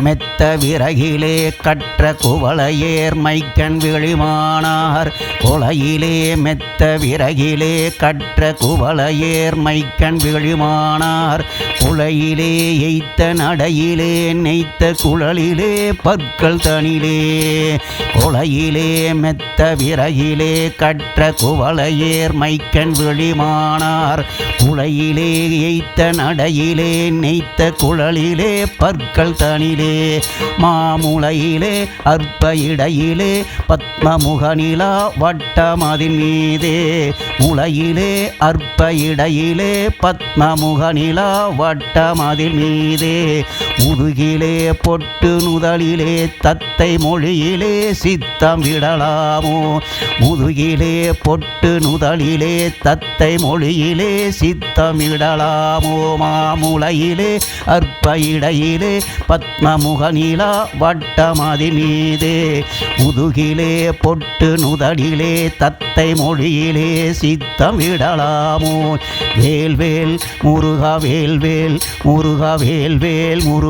மெத்த விறகிலே கற்ற குவளையேர் மைக்கண் விழிமானார். கொலையிலே மெத்த விறகிலே கற்ற குவளையேர் மைக்கண் விழிமானார். குலையிலே எய்த்த நடையிலே நெய்த்த குழலிலே பற்கள் தனிலே. கொலையிலே மெத்த விறகிலே கற்ற குவளையேர் மைக்கண் விழிமானார். குலையிலே எய்த்த நடையிலே நெய்த்த குழலிலே பற்கள் தனிலே. மாமுளையிலே அற்ப இடையிலே பத்மமுகநிலா வட்டமதின் மீதே. முளையிலே அற்ப இடையிலே பத்மமுகநிலா வட்டமதின் மீதே. முதுகிலே பொட்டு நுதலிலே தத்தை மொழியிலே சித்தம் விடலாமோ? முதுகிலே பொட்டு நுதலிலே தத்தை மொழியிலே சித்தம் விடலாமோ? மாமுளையிலே அற்ப இடையிலே பத்மமுகனிலா வட்டமதி மீதே முதுகிலே பொட்டு நுதலிலே தத்தை மொழியிலே சித்தம் விடலாமோ? வேல்வேல் முருகா வேல்வேல் முருகா வேல்வேல் முரு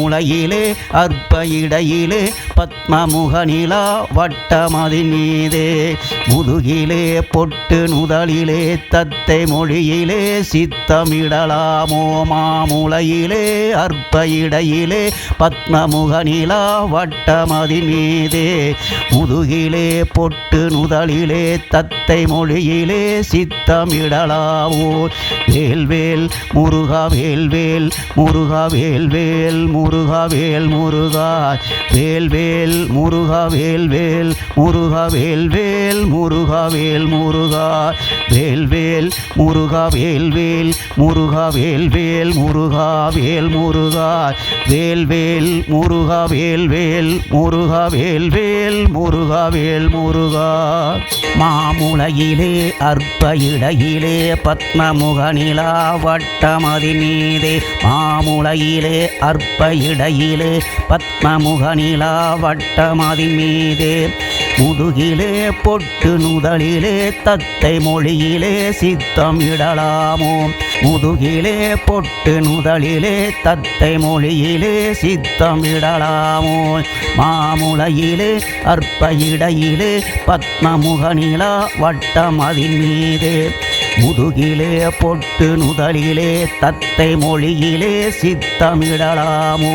மூளையிலே அற்ப இடையிலே பத்மமுக நிலா வட்டமதி நீதே முதுகிலே பொட்டு நுதலிலே தத்தை மொழியிலே சித்தமிடலாமோ மாமுளையிலே அற்ப இடையிலே பத்மமுக நிலா வட்டமதி மீதே முதுகிலே பொட்டு நுதலிலே தத்தை மொழியிலே சித்தமிடலாமோ வேல்வேல் முருகா வேல்வேல் முருகா வேல்வேல் முருகா வேல் முருகா வேல்வேல் வேல் முருகா வேல் வேல் முருகா வேல் வேல் முருகா வேல் முருகா வேல் வேல் முருகா வேல் வேல் முருகா வேல் வேல் முருகா வேல் முருகா வேல் வேல் முருகா வேல் வேல் முருகா வேல் வேல் முருகா வேல் முருகா மாமுலையிலே அற்ப இடையிலே பத்மமுகனிலா வட்டமதி மீதே மாமுலையிலே அற்ப இடையிலே பத்மமுகனிலா வட்டமதி மீதே முதுகிலே பொட்டு நுதலிலே தத்தை மொழியிலே சித்தம் இடலாமோ? முதுகிலே பொட்டு நுதலிலே தத்தை மொழியிலே சித்தம் இடலாமோ? மாமுளையிலே அற்ப இடையிலே பத்மமுகனிலா வட்டமதின் மீதே முதுகிலே பொட்டு நுதலிலே தத்தை மொழியிலே சித்தமிடலாமோ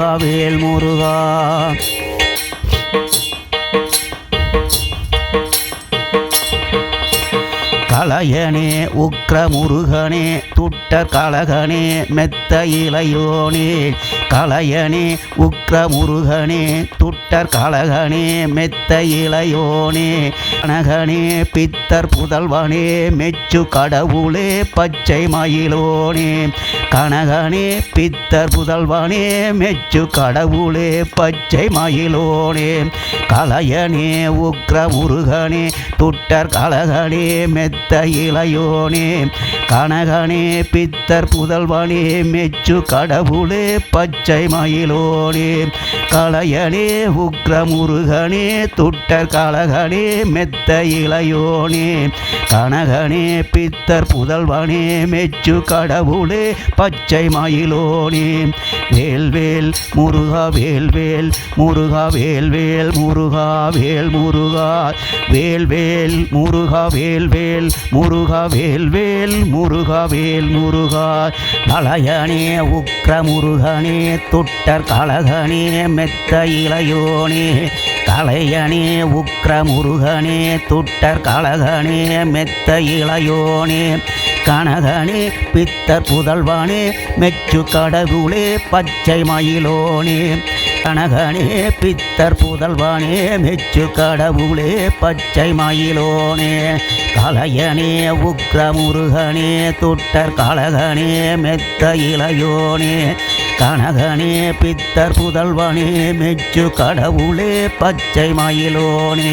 வேல் முருகா. கலையனே உக்ர முருகனே துட்ட கலகனே மெத்த இளையோனே கலையனே உக்ர முருகனே துட்டர் கலகனே மெத்த இளையோனே கனகனே பித்தர் புதல்வனே மெச்சு கடவுளே பச்சை மயிலோனே. கனகனே பித்தர் புதல்வனே மெச்சு கடவுளே பச்சை மயிலோனே. கலையனே உக்ர முருகனே துட்டர் கலகனே மெத்த இளையோனே கனகனே பித்தர் புதல்வனே மெச்சு கடவுளே பச்சை மயிலோனே களையனே உக்ரமுருகனே துட்டர் கலகனே மெத்த இளையோனே கனகனே பித்தர் புதல்வனே மெச்சு கடவுளே பச்சை மயிலோனே. வேல்வேல் முருகா வேல்வேல் முருகா வேல்வேல் முருகா வேல் முருகா. வேல்வேல் முருகா வேல்வேல் முருகா வேல்வேல் முருகா வேல் முருகா. கலையனே உக்ர முருகனே துட்டர் கலகனே மெத்த இளையோனே கலையனே உக்ர முருகனே துட்டர் கழகனே மெத்த இளையோனே கனகனே பித்தர் புதல்வனே மெச்சு கடவுளே பச்சை மயிலோனே கனகனே பித்தர் புதல்வனே மெச்சு கடவுளே பச்சை மயிலோனே கலையனே உக்ர முருகனே துட்டர் கழகனே மெத்த இளையோனே கனகனே பித்தர் புதல்வனே மெச்சு கடவுளே பச்சை மயிலோனே.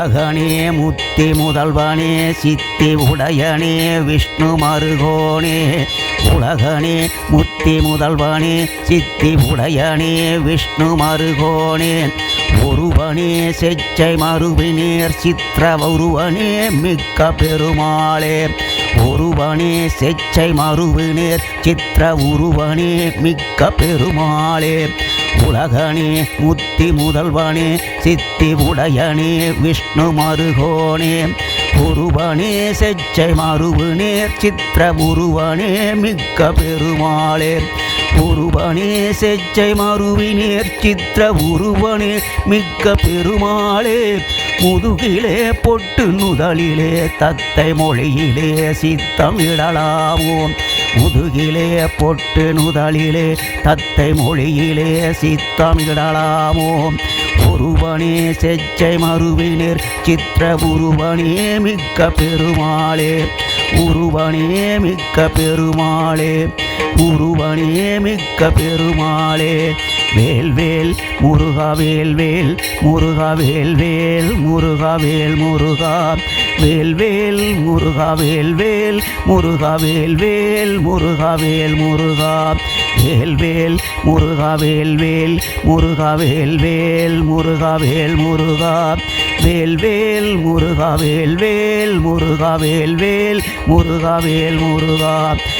உலகனே முத்தி முதல்வனே சித்தி உடையனே விஷ்ணு மருகோனே. உலகனே முத்தி முதல்வனே சித்தி உடையனே விஷ்ணு மருகோனே. ஒருவனே செச்சை மறுவினேர் சித்திர ஒருவனே மிக்க பெருமாளே. ஒருவனே செச்சை மறுவினேர் சித்திர உருவனே மிக்க பெருமாளே. உலகனே முத்தி முதல்வனே சித்தி உடையனே விஷ்ணு மருகோனே. உருவனே செச்சை மறுவனே சித்திர உருவனே மிக்க பெருமாளே. உருவனே செச்சை மறுவினேர் சித்திர உருவனே மிக்க பெருமாளே. முதுகிலே பொட்டு நுதலிலே தத்தை மொழியிலே சித்தமிடலாவோம். முதுகிலே பொட்டு நுதலிலே தத்தை மொழியிலே சித்தமிடலாமோம் ஒருவனே செச்சை மறுவினர் சித்திர உருவனே மிக்க பெருமாளே. உருவனே மிக்க பெருமாளே. உருவனே மிக்க பெருமாளே வேல்வேல் முருகா வேல்வேல் முருகா வேல்வேல் முருகா வேல் முருகா வேல்வேல் முருகா வேல்வேல் முருகா வேல்வேல் முருகா வேல் முருகா வேல்வேல் முருகா வேல்வேல் முருகா வேல்வேல் முருகா வேல் முருகா வேல்வேல் முருகா வேல்வேல் முருகா வேல்வேல் முருகா வேல் முருகா